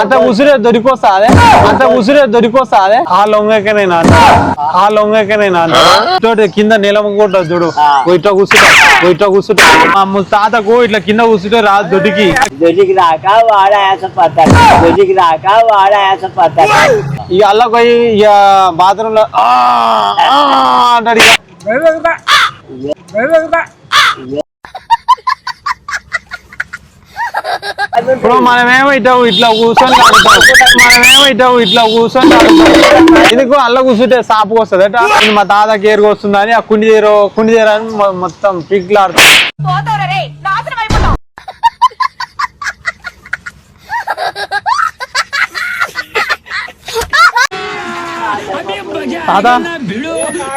అంత ఉసిరే దొరికొస్తాదే అంత ఉసిరే దొరికొస్తాదే ఆ లొంగకే నేను అంట ఆ లొంగకే నేను అంట తోటి కింద నీలం కూడా చూడు. ఇట్లా కూర్చుంటా ఇట్లా కూర్చుంటా మా ముత్తాతకు ఇట్లా కింద కూర్చుంటే రాదు దొడ్డికి. దొడ్డికి రాక వాడ యాస పడతాడు. దొడ్డికి రాక వాడ యాస పడతాడు. ఇక అలా పోయి ఇక బాత్రూమ్లో ఆ, ఆ అంటాడు ఇక. ఇప్పుడు మనమేమో ఇట్లా ఇట్లా కూర్చొని ఆడుతాం మనమేమో ఇట్లా ఇట్లా కూర్చొని ఆడుతాం ఎందుకు అల్ల కూర్చుంటే సాపు వస్తుంది? అట మా తాత కేరుకు వస్తుందని ఆ కుండి చేరు కుండి చేరని అని మొత్తం పిక్లాడుతాం పోతావురా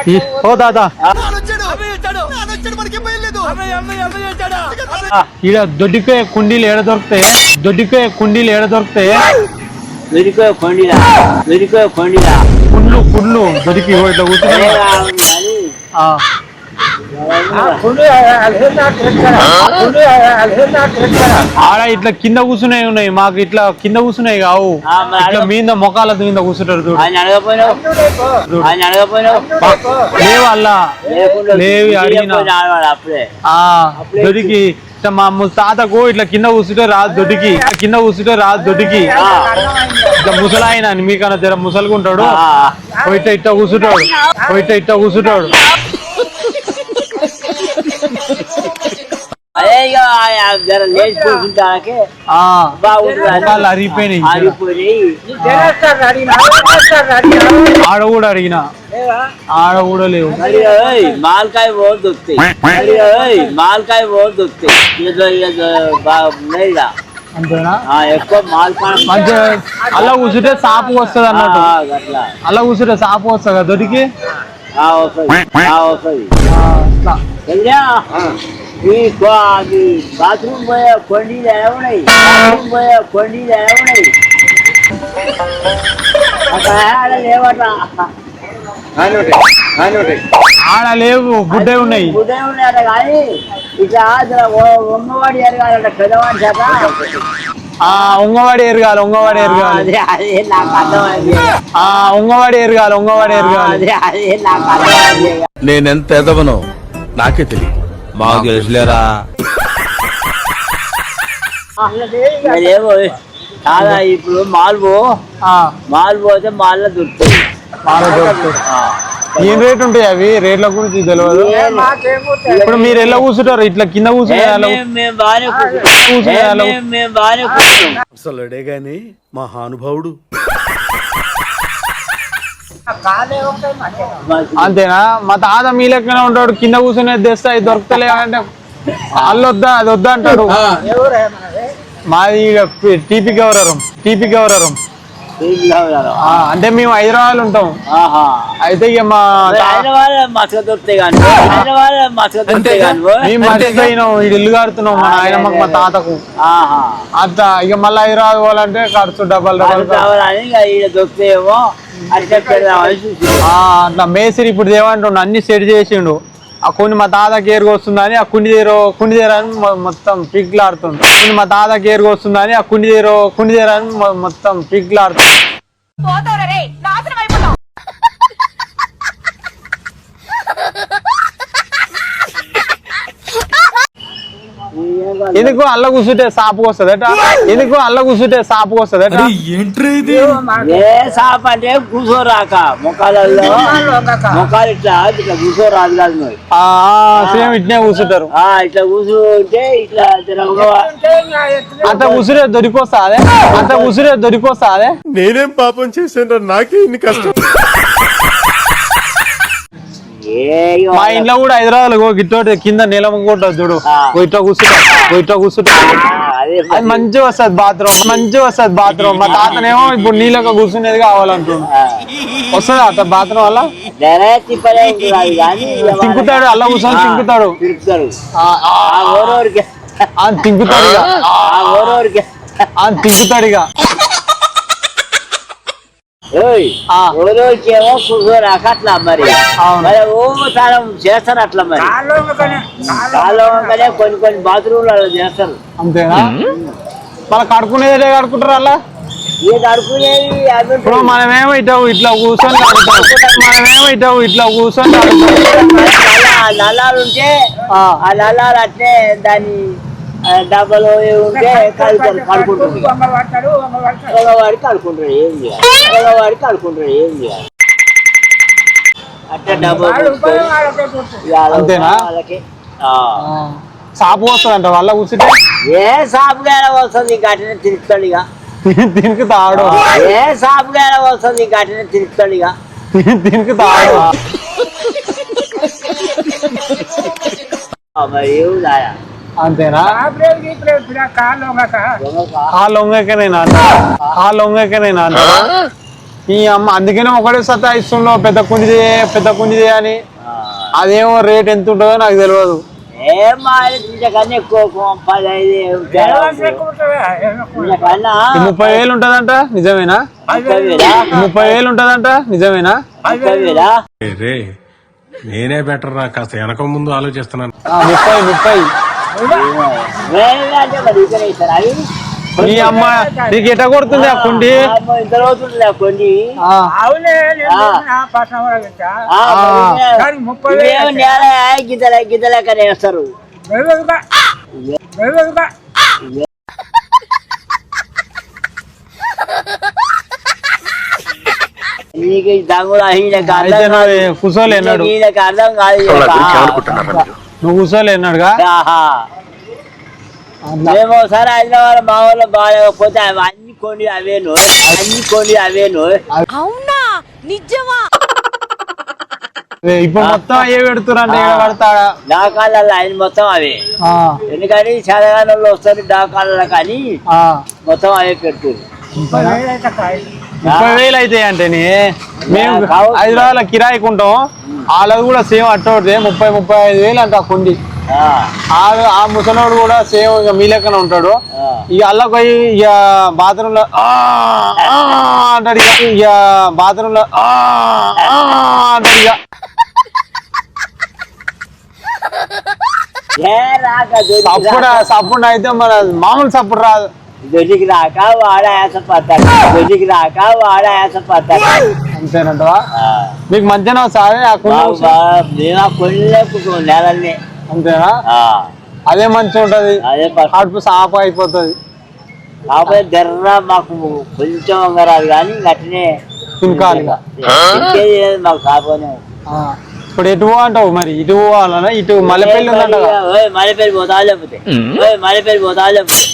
ఈ- ఓ తాత ఈడ దొడ్డికే కుండీలు ఏడ దొరుకుతాయి? దొడ్డికే కుండీలు ఏడ దొరుకుతాయి? దొరికో కొండిలా? కొండిలా? కుళ్ళు కుళ్ళు దొరికి ఇట్లా ఆడ ఇట్లా కింద కూర్చున్నాయి ఉన్నాయి మాకు ఇట్లా కింద కూర్చున్నాయి కావు. ఇట్లా మీద మొఖాల మీద కూర్చుంటారు లేవు దొడికి. ఇట్లా మా తాతకు ఇట్లా కింద కూర్చుంటే రాదు దొడ్డికి కింద కూర్చుంటే రాదు దొడ్డికి ఇట్లా ముసలాయన మీకన్నా జర ముసలుకుంటాడు ఇట్లా ఇట్లా కూర్చుంటాడు. ఓ ఇట్లా ఇట్లా కూర్చుంటాడు. అదే ఇక జర లేచి కూర్చుంటానికి ఆ. బాగుంటుంది మొఖాలు అరిగిపోయినాయి ఆగిపోయి ఆడ కూడా అడిగిన ఆడ కూడా లేవు. మాల్కాయ ఓటు దొరుకుతాయి మాల్కాయ ఓటు దొరుకుతాయి. అంతేనా? ఎక్కువ మాల్కాయ మంచిగా అలా కూర్చుంటే సాపు వస్తుంది అన్నట్టు. అలా కూర్చుంటే సాపు వస్తుంది కదా దొరికి? వస్తది. వస్తది. ఆ, అట్లా. వెళ్ళా ఈ కో- అది బాత్రూమ్ పోయే కొండీలు ఏమున్నాయి బాత్రూమ్ పోయే కొండీలు ఏమున్నాయి అక్కడ ఆడ లేవట ఆడ లేవు గుడ్డే ఉన్నాయి ఉదయం ఉన్నాయట కానీ ఇట్లా జర ఓ- ఉమ్మవాడి ఎరగాలట పెద్దవాడి చేత ఆ ఉంగవాడి ఎరగాలి ఉంగవాడి ఎరగాలి అదే అదే నాకు అర్థమైంది ఆ ఉంగవాడి ఎరగాలి ఉంగవాడి ఎరగాలి అదే అదే నాకు అర్థమైంది నేనెంత ఎదవనో నాకే తెలియదు మాకు తెలుసులేరా? మరేమో చాలా ఇప్పుడు మాల్ పో ఆ, మాల్ పోతే మాల్లో దొరుకుతాయి. ఏం రేట్ ఉంటాయి అవి? రేట్ల గురించి తెలియదు ఇప్పుడు మీరు ఎలా కూర్చుంటారు? ఇట్లా కింద కూర్చుంటే. ఎలా మేము మేము బాగానే కూర్చుంటాం కూర్చుంటే ఎలా మేము మేము బాగానే కూర్చుంటాం అసలుడే గాని మహానుభావుడు అంతేనా? మా తాత మీ లెక్కనే ఉంటాడు కింద కూర్చునే తెస్తా ఇది దొరుకుతలే అంటే వాళ్ళు వద్దా అది వద్దా అంటాడు. మాది టీపీ గౌరవం టీపీ గౌరవం ఆ, అంటే మేము హైదరాబాద్ ఉంటాం. ఆహా. అయితే ఇక మా హైదరాబాద్ మసక దొరుకుతాయి కానీ హైదరాబాద్ మసక దొరుకుతాయి కానీ మేము మర్చిపోయినాం. ఇది ఇల్లు కడుతున్నాం. మా నాయనమ్మకు మా తాతకు. ఆహా. అంత ఇక మళ్ళీ హైదరాబాద్ పోవాలంటే ఖర్చు డబ్బల్ డబ్బల్ కావాలని ఇక దొరుకుతాయేమో అట్లా మేస్త్రి ఇప్పుడు దేవంటుండు అన్ని సెట్ చేసిండు. ఆ కొన్ని మా తాత కేరుకు వస్తుందని ఆ కుండి తీరు కుండి తీరు మొత్తం పిగ్లాడుతుంది కొన్ని మా తాత కేరుకు వస్తుందని ఆ కుండి తీరు కుండి తీరు మొత్తం పిగ్లాడుతుంది రే ఎందుకు అల్ల కూర్చుంటే సాపు వస్తుంది అట ఎందుకు అల్ల కూర్చుంటే సాపు వస్తుంది అట ఏ సాప్ అంటే కూర్చోరాక ముఖాలలో ముఖాలు ఇట్లా ఇట్లా కూర్చోరాదు కాదు మరి. సేమ్ ఇట్నే కూర్చుంటారు ఆ, ఇట్లా కూర్చుంటే ఇట్లా అంత ఉసిరే దొరికొస్తాదే అంత ఉసిరే దొరికొస్తాదే నేనేం పాపం చేశాను నాకే ఇన్ని కష్టం. మా ఇంట్లో కూడా హైదరాబాద్లో గిట్టోటి కింద నీలం కూడా చూడు. ఇట్లా కూర్చుంటా ఇట్లా కూర్చుంటా. అదే మంచిగా వస్తుంది బాత్రూమ్ మంచిగా వస్తుంది బాత్రూమ్. మా తాతనేమో ఇప్పుడు నీళ్ళక కూర్చునేది కావాలంటుండు. వస్తుంది అత బాత్రూమ్ వల్ల? తింకుతాడు అల్ల కూర్చొని తింకుతాడు. తింకుతాడు. ఇక. తింకుతాడు ఇక. ఓరోరికి ఏమో కూర్చోరాక అట్లా మరి. మరి చేస్తారు అట్లా మరి. కాలంగానే కొన్ని కొన్ని బాత్రూమ్లు అలా చేస్తారు. అంతేనా? మళ్ళీ కడుకునేదే కడుకుంటారు అలా? అడుకునేది అవి ఇప్పుడు మనమేమో ఇట్లా ఇట్లా కూర్చొని మనమేమో ఇట్లా ఇట్లా కూర్చొని నల్లాలు ఉంటే ఆ. ఆ నల్లాలు అట్లే దాని ఆ, డబ్బలు ఉంటే కలుపుతారు కడుకుంటుంది మగవాడికి కడుకుంటాడు ఏం చేయాలి? మగవాడికి కడుకుంటాడు ఏం చేయాలి? అట్లా డబ్బలు? వాళ్ళకి ఆ. సాపు వస్తుందంట వాళ్ళ కూర్చుంటే? ఏ సాపుగాల వస్తుంది ఇంకా అట్లనే తిరుగుతాడు ఇక. దీనికి తాడు ఏ సాపుగాల వస్తుంది ఇంకా అట్లనే తిరుగుతాడు ఇక. దీనికి తాడు ఆ, మరి ఏం దాయా అంతేనా? దొంగ ఆ లొంగకే నేను అంట ఆ లొంగకే నేను అంట ఈ అమ్మ అందుకనే ఒకటే సత్తా ఇస్తుండో పెద్ద కుండి పెద్ద కుండి అని. అదేమో రేట్ ఎంత ఉంటుందో నాకు తెలియదు ముప్పై వేలు ఉంటదంట నిజమేనా? ముప్పై వేలా? ఉంటదంట నిజమేనా? నేనే బెటర్ రా కాస్త వెనక ముందు ఆలోచిస్తున్నాను. ముప్పై ముప్పై. ఈ అమ్మ నీకు ఎట కొడుతుంది ఆ కుండి? అమ్మో, ఇంత రోజులు కొన్ని ఆ, ఇవేమో నేల గిద్దల గిద్దలెక్కనే వేస్తారు నీకు ఈ దంగులు ఈయనకు అయితే అర్థం కాదు అర్థం కాదు. నువ్వు కూర్చోలే అన్నాడుగా? ఆహా. మేము ఒకసారి హైదరాబాద్ మా వాళ్ళు బాగాలేకపోతే అవి అన్ని కొన్ని అవేను అన్ని కొన్ని అవేను అవునా? నిజమా? ఇప్పుడు మొత్తం అయ్యే పెడుతురంటే ఏడ పడతాడా? డాకాలలో ఆయన మొత్తం అవే. ఆ, ఎందుకని? చదగానంలో వస్తారు డాకాలలో కానీ ఆ. మొత్తం అవే పెడుతుంది ముప్పై వేలు అయితే అంటే మేము. హైదరాబాద్లో కిరాయికి ఉంటాం వాళ్ళది కూడా సేమ్ అట్టోడితే ముప్పై ముప్పై ఐదు వేలు అంట ఆ కుండి. ఆ. ముసలోడు కూడా సేమ్ ఇక మీ లెక్కన ఉంటాడు. ఇక అల్ల పోయి ఇక బాత్రూమ్లో "ఆ, ఆ" అంటాడు ఇక. ఇక బాత్రూమ్లో అంటాడు ఇక. సప్పుడు సప్పుడు అయితే మన మామూలు సప్పుడు రాదు. దొరికి రాక వాడ ఆయాస పడతాడు దొరికి రాక వాడ ఆయాస పడతాడు అంతేనంటవా? మీకు మంచిగా సార్ ఆ కుండ కూర్చో. మేము ఆ నెలల్ని. అంతేనా? ఆ, అదే మంచిగా ఉంటది. అదే కడుపు సాప అయిపోతుంది. కాకపోతే దెర్ర మాకు కొంచెం వంగరాదు కానీ అట్లనే తినకాలి. ఇక. లేదు మాకు కాకపోతే ఆ. ఇప్పుడు ఎటు అంటావు మరి? ఇటు పోవాలనా? ఇటు మల్లెపల్లి ఉందంట మల్లెపల్లి పోతా లేకపోతే. ఓయ్, మల్లెపల్లి పోతా లేకపోతే.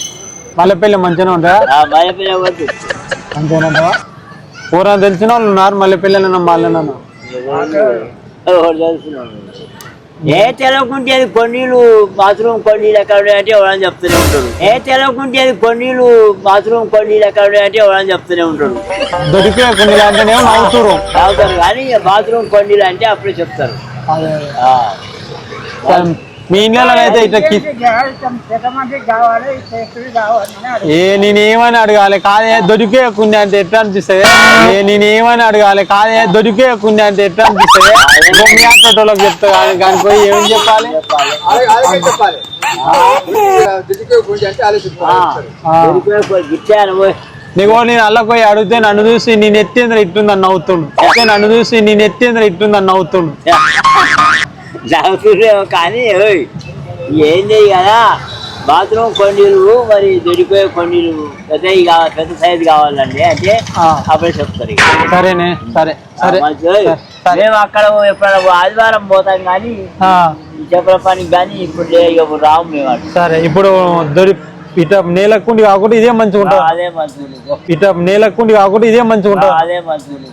మల్లెపల్లి మంచిగా ఉంటా ఆ, మల్లెపల్లి వద్దు అంతేనంటవా పూరా తెలిసిన వాళ్ళు ఉన్నారు మల్లెపల్లి తెలుసున్నాడు? ఏ తెలవకుంటేది కొన్నీళ్ళు బాత్రూమ్ కొన్నీళ్ళు ఎక్కడ ఉన్నాయంటే ఎవరని చెప్తూనే ఉంటాడు. ఏ తెలవకుంటేది కొన్నీళ్ళు బాత్రూమ్ కొన్నీళ్ళు ఎక్కడ ఉన్నాయంటే ఎవరని చెప్తూనే ఉంటాడు. దొరికే తాగుతారు కానీ బాత్రూమ్ కొన్నీళ్ళు అంటే అప్పుడే చెప్తారు. ఆ. మీ ఇంట్లో అయితే ఇట్లా ఏ నేనేమని అడగాలి? కాదే దొరికే కుంది అంటే ఎట్లా అనిపిస్తుంది? ఏ నేనేమని అడగాలి? కాదే దొరికే కుంది అంటే ఎట్లా అనిపిస్తుంది? మీ ఆటోలోకి చెప్తా కానీ కానీ పోయి ఏమని చెప్పాలి. నీకో నేను అల్ల పోయి అడిగితే నన్ను చూసి నేను ఎత్తేంద్ర ఇట్టుందని నవ్వుతుండు. అయితే నన్ను చూసి నేను ఎత్తేంద్ర ఇట్టుందని నవ్వుతుండు. నవ్వుతుండేమో కానీ ఓయ్, ఏం చేయి కదా? బాత్రూమ్ కొండీలు మరి దొరికిపోయే కొండీలు పెద్దవి కావాలి పెద్ద సైజు కావాలండి అంటే. అప్పుడే చెప్తారు ఇక. సరేనే సరే సరే. మేము అక్కడ ఎప్పుడైనా ఆదివారం పోతాం కానీ చెప్పల పనికి కానీ ఇప్పుడు ఇక ఇప్పుడు రాము మేము సరే ఇప్పుడు దొరి ఇట నేలకుండి కాకుండా ఇదే మంచిగా ఉంటుంది అదే మంచిది ఇట నేలకుండి కాకుండా ఇదే మంచిగా ఉంటుంది అదే మంచిది